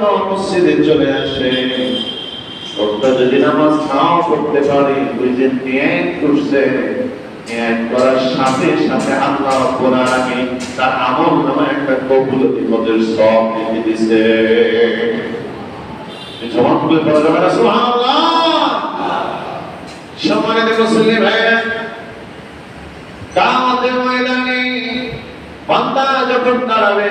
জন্য মসজিদে চলে আসে। লোকটা যদি নামাজ নাও পড়তে পারে ওই যে ন্যায় করছে। করার সাথে সাথে আল্লাহ রাব্বুল আলামিন তার আমল নামে একটা কবুলতি পদের সব লিখে দিছে। জবান খুলে পড়া যাবে না সম্মানিত মুসলিম ভাইরা কামতের ময়দানে বান্দা যখন দাঁড়াবে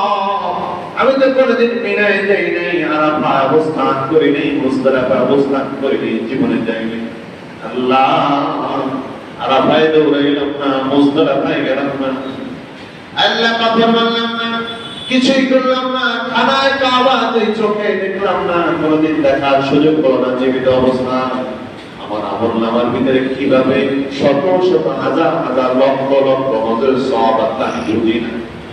আমি কোনোদিন মিনায় যাই নাই আরাফা অবস্থান করি নাই মুস্তারাফা অবস্থান করি নাই, জীবনে যাই নাই। আল্লাহ আরাফায় দৌড়াইলাম না মুস্তারাফায় গেলাম না। আল্লাহ পাথর মারলাম না, কিছুই করলাম না, খানায় কাবাতে চোখে দেখলাম না, কোনোদিন দেখার সুযোগ হলো না জীবিত অবস্থা আমার আমল নামার ভিতরে কীভাবে শত শত হাজার হাজার লক্ষ লক্ষ হজের সব আল্লাহ জুড়ি না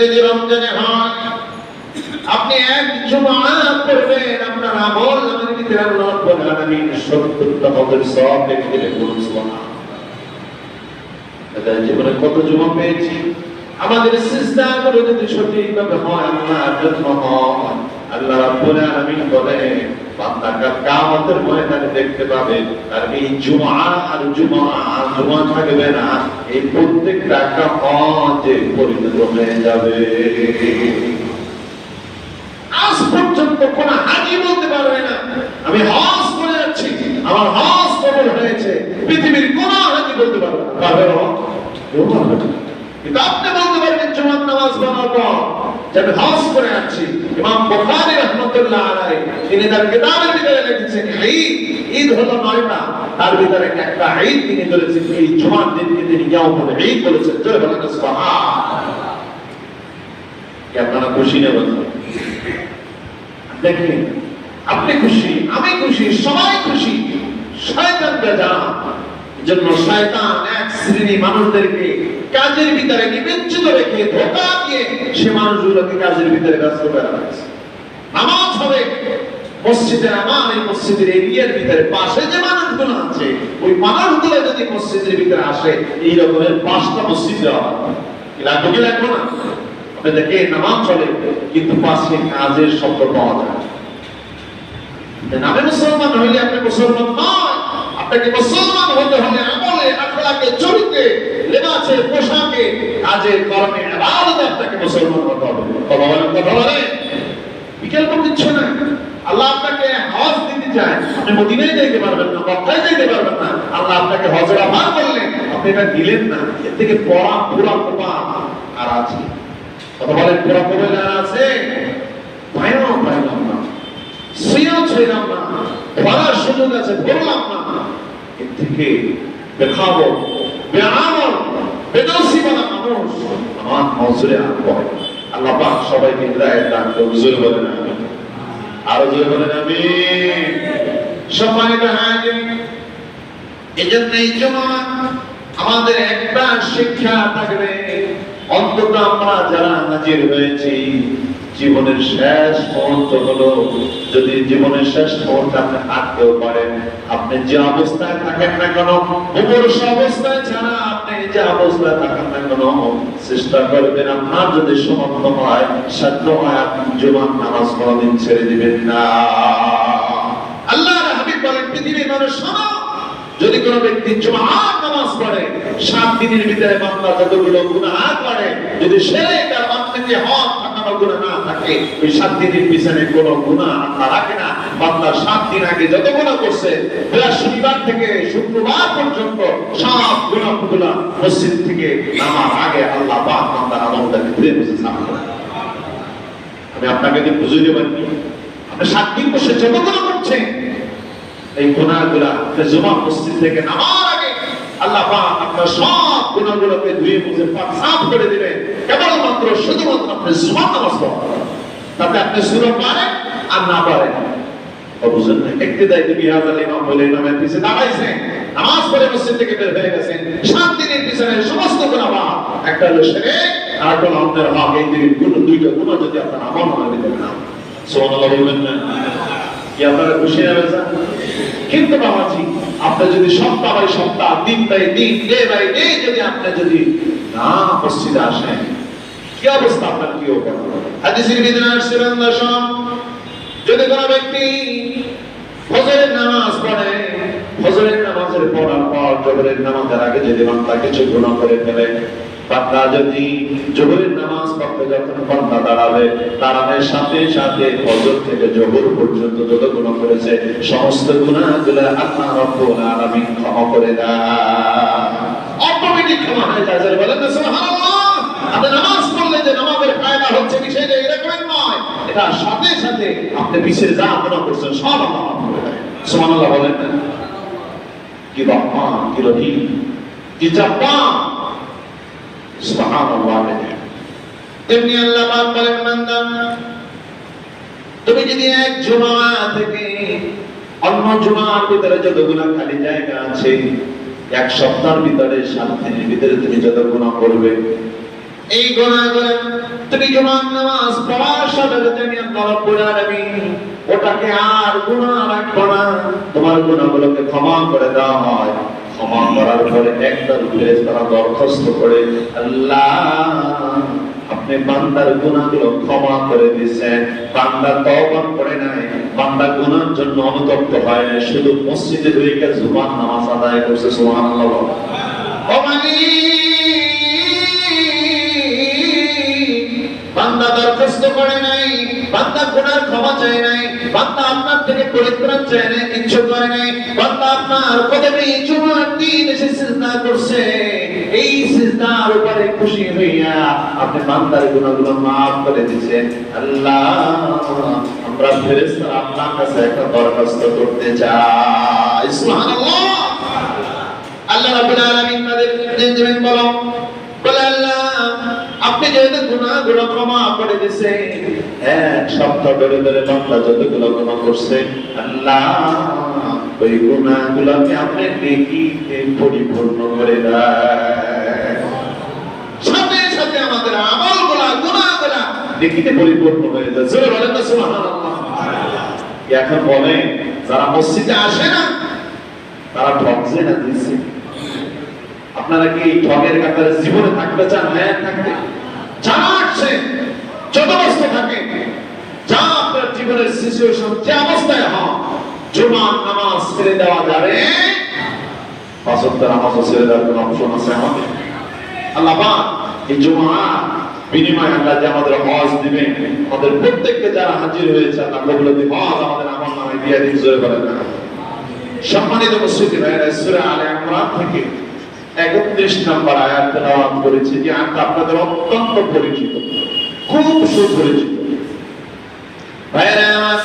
যদি রমজানে আপনি এক জুমা পড়বেন, আপনার আমল আমার ভিতরে আল্লাহ রাব্বুল আলামিন 70টা হজের সব রেখে বলুন সুবহানাল্লাহ। জীবনে কত জুমা পেয়েছি? আমাদের সিজদা গুলো যদি সঠিকভাবে হয় আমরা জন্য হয়। আল্লাহ রাব্বুল আলামিন বলে বান্দা কাল কিয়ামতের দেখতে পাবে না, এই পরিণত হয়ে যাবে। আজ পর্যন্ত বলতে পারবে না, আমি হজ করে যাচ্ছি, আমার হজ কবুল হয়েছে, পৃথিবীর কোন হাজি বলতে পারবে না। পারবে না আপনি বলতে পারবেন, জুমার নামাজ পর যে আমি হজ করে যাচ্ছি ইমাম বুখারী রাহমাতুল্লাহ আলাইহি, তিনি তার কিতাবের ভিতরে লিখেছেন, ঈদ ঈদ হলো নয়টা, তার ভিতরে একটা ঈদ তিনি এই জুমার দিনকে তিনি ইয়াউমুল ঈদ বলেছেন জয় কি আপনারা খুশি না দেখেন, আপনি খুশি, আমি খুশি, সবাই খুশি, শয়তান জন্য শয়তান এক শ্রেণি মানুষদেরকে কাজের ভিতরে রেখে ধোকা দিয়ে সে মানুষগুলোকে কাজের ভিতরে ব্যস্ত নামাজ হবে। আমার এই মসজিদের এরিয়ার ভিতরে পাশে যে মানুষগুলো আছে, ওই মানুষগুলো যদি মসজিদের ভিতরে আসে, এই রকমের পাঁচটা মসজিদ দেওয়া লাগবে, কি লাগবে না? আপনি দেখে নামাজ চলে, কিন্তু পাশে কাজের শব্দ পাওয়া যায়। নামে মুসলমান হইলে আপনি মুসলমান নয়। আপনাকে মুসলমান হতে হলে আমলে আখলাকে চরিত্রে লেবাসে, পোশাকে কাজে কর্মে ইবাদতে আপনাকে মুসলমান হতে হবে। কথা বলেন কথা বলেন। বিকেল করে দিচ্ছে না। আল্লাহ আপনাকে হজ দিতে চায়। আপনি মদিনায় যাইতে পারবেন না, মক্কায় যাইতে পারবেন না। আল্লাহ আপনাকে হজের আহ্বান করলেন। আপনি এটা দিলেন না। এর থেকে পড়া পুরা কোপা আর আছে। কথা বলেন, পুরা কোপা আর আছে? পাইলাম পাইলাম না। সিয়াম ছিলাম না। পড়ার সুযোগ আছে বললাম না। থেকে দেখাবো মানুষ। আমার নজরে আনব আল্লাহ পাক সবাইকে দান জোরে আরও জোরে হাজির এই জমা আমাদের একটা শিক্ষা থাকবে। অন্তত আমরা যারা হাজির হয়েছি জীবনের শেষ মুহূর্ত হলো, যদি জীবনের শেষ মুহূর্তে আপনি হাঁটতেও পারেন, আপনি যে অবস্থায় থাকেন না কেন অবস্থায় ছাড়া আপনি যে অবস্থায় থাকেন না কেন, চেষ্টা করবেন আপনার যদি সমর্থ হয়, সাধ্য হয় আপনি নামাজ কোনোদিন ছেড়ে দিবেন না। আল্লাহ হাবিব বলেন, পৃথিবীর মানুষ যদি কোনো ব্যক্তি জুমার নামাজ পড়ে, সাত দিনের ভিতরে বান্দা যতগুলো গুনাহ করে যদি সে তার বান্দাকে কোনো গুণা না থাকে, ওই সাত দিনের পিছনে কোনো গুণা রাখে না। সাত দিন আগে যত গুণা করছে থেকে শুক্রবার পর্যন্ত সব গুণাগুলা মসজিদ থেকে নামার আগে আল্লাহ আমলটাকে ধুয়ে বসে সাফ করে আমি আপনাকে যদি বুঝিয়ে দেবেন আপনি সাত দিন বসে যত গুণা করছেন, এই গুণাগুলা জমা মসজিদ থেকে নামার আগে আল্লাহ পাক আপনার সব গুণাগুলোকে ধুয়ে মুছে পাক সাফ করে দিবেন। কেবলমাত্র শুধুমাত্র আপনি জমা নামাজ পড়া তাতে আপনি সুর পারেন, আর না পারেন। একটি দায়িত্ব আলী বলে ইমামের পিছে দাঁড়াইছেন নামাজ পড়ে মসজিদ থেকে বের হয়ে গেছেন সমস্ত গুণা বাদ একটা হলো সেরে আর হক। এই দুইটা গুণ যদি আপনার না বলবেন না? কি আপনারা খুশি হবে কিন্তু বাবাজি, আপনি যদি সপ্তাহ বাই সপ্তাহ, দিন বাই দিন, ডে বাই ডে যদি আপনি যদি না মসজিদে আসেন। কি অবস্থা আপনার কি হাদিসের ভিতরে আসছিলেন দশম যদি কোনো ব্যক্তি ফজরের নামাজ পড়ে, ফজরের নামাজের পড়ার পর জোহরের নামাজের আগে যদি বান্দা কিছু গুনাহ করে ফেলে, বান্দা যদি জোহরের নামাজ পড়তে যখন বান্দা দাঁড়াবে, দাঁড়ানোর সাথে সাথে ফজর থেকে জোহর পর্যন্ত যত গুনাহ করেছে, সমস্ত গুনাহগুলো আল্লাহ রাব্বুল আলামিন ক্ষমা করে দেয়। অটোমেটিক ক্ষমা হয়ে যায়। যারা বলেন সুবহানাল্লাহ আপনি নামাজ পড়লে যে নামাজের ফায়দা হচ্ছে বিষয়টা এরকম নয়, এটা সাথে সাথে আপনি পিছের যা গুনাহ করছেন, সব আল্লাহ সুবহানাল্লাহ বলেন না। কি রহমান, কি রহিম, কি জব্বার। সুবহানাল্লাহ তেমনি আল্লাহ পাক বলেন, বান্দা, তুমি যদি এক জুমা থেকে অন্য জুমার ভিতরে যতগুলো খালি জায়গা আছে এক সপ্তাহের ভিতরে সাত দিনের ভিতরে তুমি যত গুণা করবে। এই গুণাগুলো তুমি জুমার নামাজ পড়ার সাথে আমি আল্লাহ রাব্বুল আলামিন ওটাকে আর গুনাহ রাখব না। তোমার গুনাহগুলোকে ক্ষমা করে দেওয়া হয়। ক্ষমা করার পরে একদম তারা দরখাস্ত করে, আল্লাহ, আপনি বান্দার গুনাহগুলো ক্ষমা করে দিয়েছেন বান্দা তওবা করে নাই, বান্দা গুনার জন্য অনুতপ্ত হয় শুধু মসজিদে ঢুকে জুমার নামাজ আদায় করছে, সুবহানাল্লাহ ও বান্দা দরখাস্ত করে নাই, বান্দা ক্ষমা চায় নাই, বান্দা আপনার থেকে পরিত্রাণ চায় নাই, কিচ্ছু করে নাই, বান্দা আপনার কদমে জুমার দিন এসে সিজদা করছে। এই খুশি হইয়া আপনি বান্দার গুনাহগুলো মাফ করে দিয়েছেন আল্লাহ, আমরা ফেরেশতা আপনার কাছে একটা দরখাস্ত করতে চাই। সুবহানাল্লাহ। আল্লাহ রাব্বুল আলামিন দিবেন, বলো। বলে আল্লাহ, আপনি যেহেতু গুনাহগুলো ক্ষমা করে দিয়েছেন এক সপ্তাহ ধরে ধরে বান্দা যতগুলো গুনাহ করছে, আল্লাহ ওই গুনাহগুলোকে আপনি নেকিতে পরিপূর্ণ করে দেয়। সাথে সাথে আমাদের আমলগুলা, গুনাহগুলা নেকিতে পরিপূর্ণ হয়ে যায়। বলেন না সুবহানাল্লাহ। এখন বলে, যারা মসজিদে আসে না, তারা ঠকছে না দিচ্ছে আপনারা কি ঠগের কাতারে জীবনে থাকতে চান? হ্যাঁ থাকতে। যা আসছে, যত অবস্থা থাকে, যা আপনার জীবনের সিচুয়েশন যে অবস্থায় হন জুমার নামাজ ছেড়ে দেওয়া যাবে। পাঁচত্তর নামাজ ছেড়ে দেওয়ার কোনো অপশন আছে আমাদের? আল্লাহ এই জুমা বিনিময়ে আল্লাহ যে আমাদের হজ দিবেন, আমাদের প্রত্যেককে যারা হাজির হয়েছে, আল্লাহ কবুল দিন হজ আমাদের আমল নামে দিয়ে দিন, জোরে বলেন না। সম্মানিত মসজিদ ভাইরা সূরা আলে ইমরান থেকে 31 নম্বর আয়াত তেলাওয়াত করেছি। যে আয়াত আপনাদের অত্যন্ত পরিচিত, খুব সুপরিচিত। ভাইরা আমার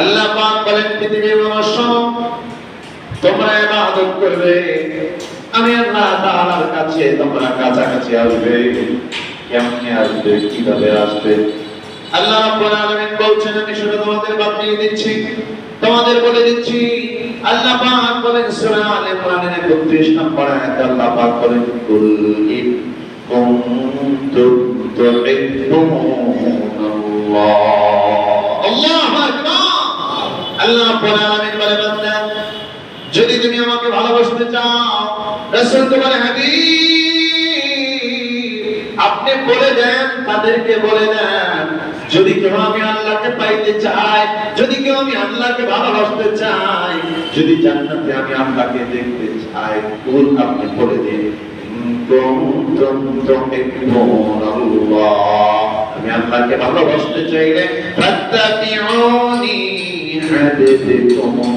আল্লাহ পাক বলেন, পৃথিবীর মানুষ তোমরা ইবাদত করবে। আমি আল্লাহ তাআলার কাছে তোমরা কাছাকাছি আসবে। কেমনে আসবে? কীভাবে আসবে? আল্লাহ রাব্বুল আলামিন বলছেন, আমি শুধু তোমাদের বাতলিয়ে দিচ্ছি। তোমাদের বলে দিচ্ছি, আল্লাহ পাক বলেন, সূরা আলে ইমরানের 31 নম্বর আয়াতে আল্লাহ পাক বলেন, কুল ইন কুনতুম তুহিব্বুনাল্লাহ আপনি বলে দেন, তাদেরকে বলে দেন, যদি কেউ আমি আল্লাহকে পাইতে চাই, যদি কেউ আমি আল্লাহকে ভালোবাসতে চাই, যদি জান্নাতে আমি আল্লাহকে দেখতে চাই কোন আপনি বলে দিন আমি আল্লাহকে ভালোবাসতে চাইলে